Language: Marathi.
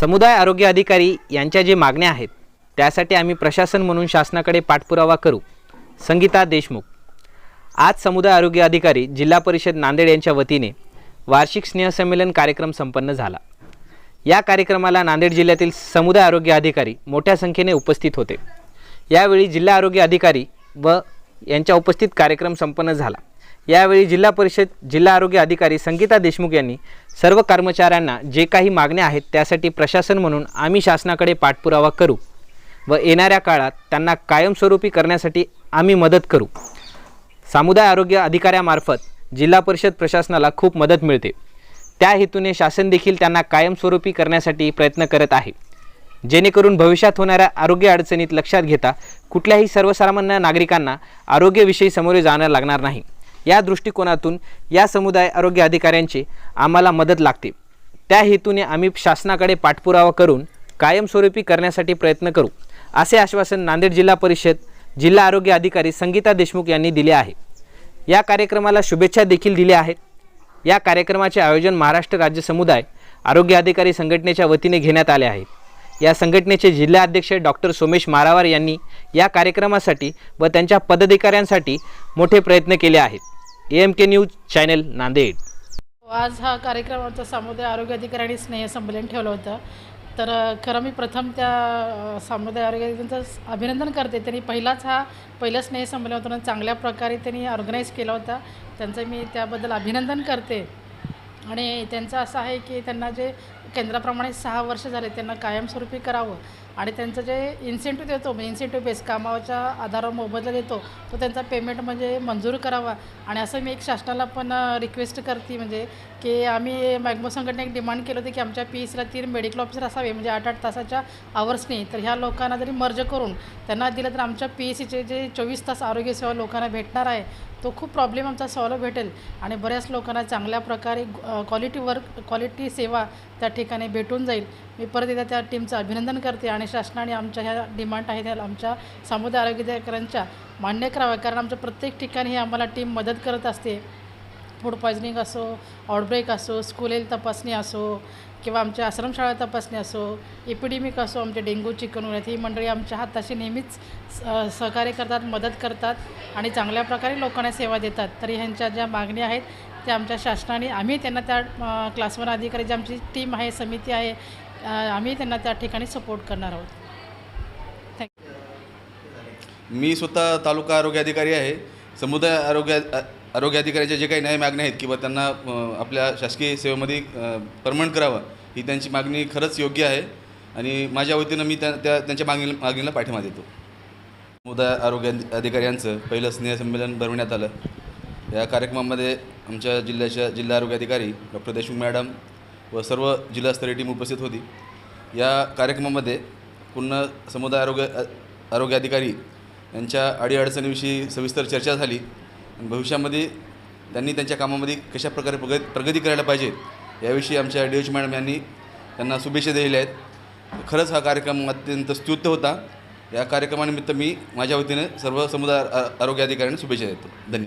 समुदाय आरोग्य अधिकारी यांच्या जे मागण्या आहेत त्यासाठी आम्ही प्रशासन म्हणून शासनाकडे पाठपुरावा करू. संगीता देशमुख. आज समुदाय आरोग्य अधिकारी जिल्हा परिषद नांदेड यांच्या वतीने वार्षिक स्नेहसंमेलन कार्यक्रम संपन्न झाला. या कार्यक्रमाला नांदेड जिल्ह्यातील समुदाय आरोग्य अधिकारी मोठ्या संख्येने उपस्थित होते. यावेळी जिल्हा आरोग्य अधिकारी व यांच्या उपस्थित कार्यक्रम संपन्न झाला. यावेळी जिल्हा परिषद जिल्हा आरोग्य अधिकारी संगीता देशमुख यांनी सर्व कर्मचाऱ्यांना जे काही मागण्या आहेत त्यासाठी प्रशासन म्हणून आम्ही शासनाकडे पाठपुरावा करू व येणाऱ्या काळात त्यांना कायमस्वरूपी करण्यासाठी आम्ही मदत करू. सामुदाय आरोग्य अधिकाऱ्यामार्फत जिल्हा परिषद प्रशासनाला खूप मदत मिळते. त्या हेतूने शासन देखील त्यांना कायमस्वरूपी करण्यासाठी प्रयत्न करत आहे. जेणेकरून भविष्यात होणाऱ्या आरोग्य अडचणीत लक्षात घेता कुठल्याही सर्वसामान्य नागरिकांना आरोग्यविषयी समोरे जाणं लागणार नाही. या दृष्टिकोनातून या समुदाय आरोग्य अधिकाऱ्यांची आम्हाला मदत लागते. त्या हेतूने आम्ही शासनाकडे पाठपुरावा करून कायमस्वरूपी करण्यासाठी प्रयत्न करू असे आश्वासन नांदेड जिल्हा परिषद जिल्हा आरोग्य अधिकारी संगीता देशमुख यांनी दिले आहे. या कार्यक्रमाला शुभेच्छा देखील दिल्या आहेत. या कार्यक्रमाचे आयोजन महाराष्ट्र राज्य समुदाय आरोग्य अधिकारी संघटनेच्या वतीने घेण्यात आले आहे. या संघटनेचे जिल्हा अध्यक्ष डॉक्टर सोमेश मारावार यांनी या कार्यक्रमासाठी व त्यांच्या पदाधिकाऱ्यांसाठी मोठे प्रयत्न केले आहेत. A M K news channel Nanded. हो, आज हा कार्यक्रम आमचा समुदाय आरोग्य अधिकाऱ्यांनी स्नेहसंमेलन ठेवलं होतं. तर खरं मी प्रथम त्या सामुदाय समुदाय आरोग्य अधिकाऱ्यांचं अभिनंदन करते. त्यांनी पहिलाच हा पहिलं स्नेहसंमेलन होतं आणि चांगल्या प्रकारे त्यांनी ऑर्गनाईज केला होता. त्यांचं मी त्याबद्दल अभिनंदन करते. आणि त्यांचं असं आहे की त्यांना जे केंद्राप्रमाणे सहा वर्ष झाले त्यांना कायमस्वरूपी करावं. आणि त्यांचं जे इन्सेंटिव्ह देतो म्हणजे इन्सेंटिव्ह बेस कामाच्या आधारावर मोबदला देतो तो त्यांचा पेमेंट म्हणजे मंजूर करावा. आणि असं मी एक शासनाला पण रिक्वेस्ट करते म्हणजे की आम्ही मॅग्मो संघटने एक डिमांड केलं होती की आमच्या पी एसला तीन मेडिकल ऑफिसर असावे म्हणजे आठ आठ तासाच्या आवर्सनी तर ह्या लोकांना जरी मर्ज करून त्यांना दिलं तर आमच्या पी एस सीचे जे चोवीस तास आरोग्य सेवा लोकांना भेटणार आहे तो खूप प्रॉब्लेम आमचा सॉल्व भेटेल. आणि बऱ्याच लोकांना चांगल्या प्रकारे क्वालिटी वर्क क्वालिटी सेवा त्या ठिकाणी भेटून जाईल. मी परत एकदा त्या टीमचं अभिनंदन करते आणि शासनाने आमच्या ह्या डिमांड आहेत ह्या आमच्या समुदाय आरोग्य अधिकाऱ्यांच्या मान्य कराव्या कारण आमच्या प्रत्येक ठिकाणी ही आम्हाला टीम मदत करत असते. फूड पॉयझनिंग असो आउटब्रेक असो स्कूल हेल्थ तपासणी असो किंवा आमच्या आश्रमशाळा तपासणी असो एपिडेमिक असो आमचे डेंग्यू चिकनगुन्ह्यात ही मंडळी आमच्या हाताशी नेहमीच स- सहकार्य करतात मदत करतात आणि चांगल्या प्रकारे लोकांना सेवा देतात. तर ह्यांच्या ज्या मागण्या आहेत त्या आमच्या शासनाने आम्ही त्यांना त्या क्लास वन अधिकारी जी आमची टीम आहे समिती आहे आम्ही त्यांना त्या ठिकाणी सपोर्ट करणार आहोत. थँक्यू मी स्वतः तालुका आरोग्य अधिकारी आहे. समुदाय आरोग्य आरोग्य अधिकाऱ्याच्या जे काही न्याय मागण्या आहेत किंवा त्यांना आपल्या शासकीय सेवेमध्ये परमनंट करावं ही त्यांची मागणी खरंच योग्य आहे आणि माझ्या वतीनं मी त्या त्या त्यांच्या मागणी मागणीला पाठिंबा देतो. समुदाय आरोग्य अधिकाऱ्यांचं अधिकारी यांचं पहिलं स्नेहसंमेलन भरवण्यात आलं. या कार्यक्रमामध्ये आमच्या जिल्ह्याच्या जिल्हा आरोग्य अधिकारी डॉक्टर देशमुख मॅडम व सर्व जिल्हास्तरीय टीम उपस्थित होती. या कार्यक्रमामध्ये पूर्ण समुदाय आरोग्य आरोग्य अधिकारी यांच्या अडीअडचणीविषयी सविस्तर चर्चा झाली. आणि भविष्यामध्ये त्यांनी त्यांच्या कामामध्ये कशा प्रकारे प्रगती प्रगती करायला पाहिजे याविषयी आमच्या डी एच मॅडम यांनी त्यांना शुभेच्छा दिलेल्या आहेत. खरंच हा कार्यक्रम अत्यंत स्तुत्य होता. या कार्यक्रमानिमित्त मी माझ्या वतीने सर्व समुदाय आरोग्य अधिकाऱ्यांना शुभेच्छा देतो. धन्यवाद.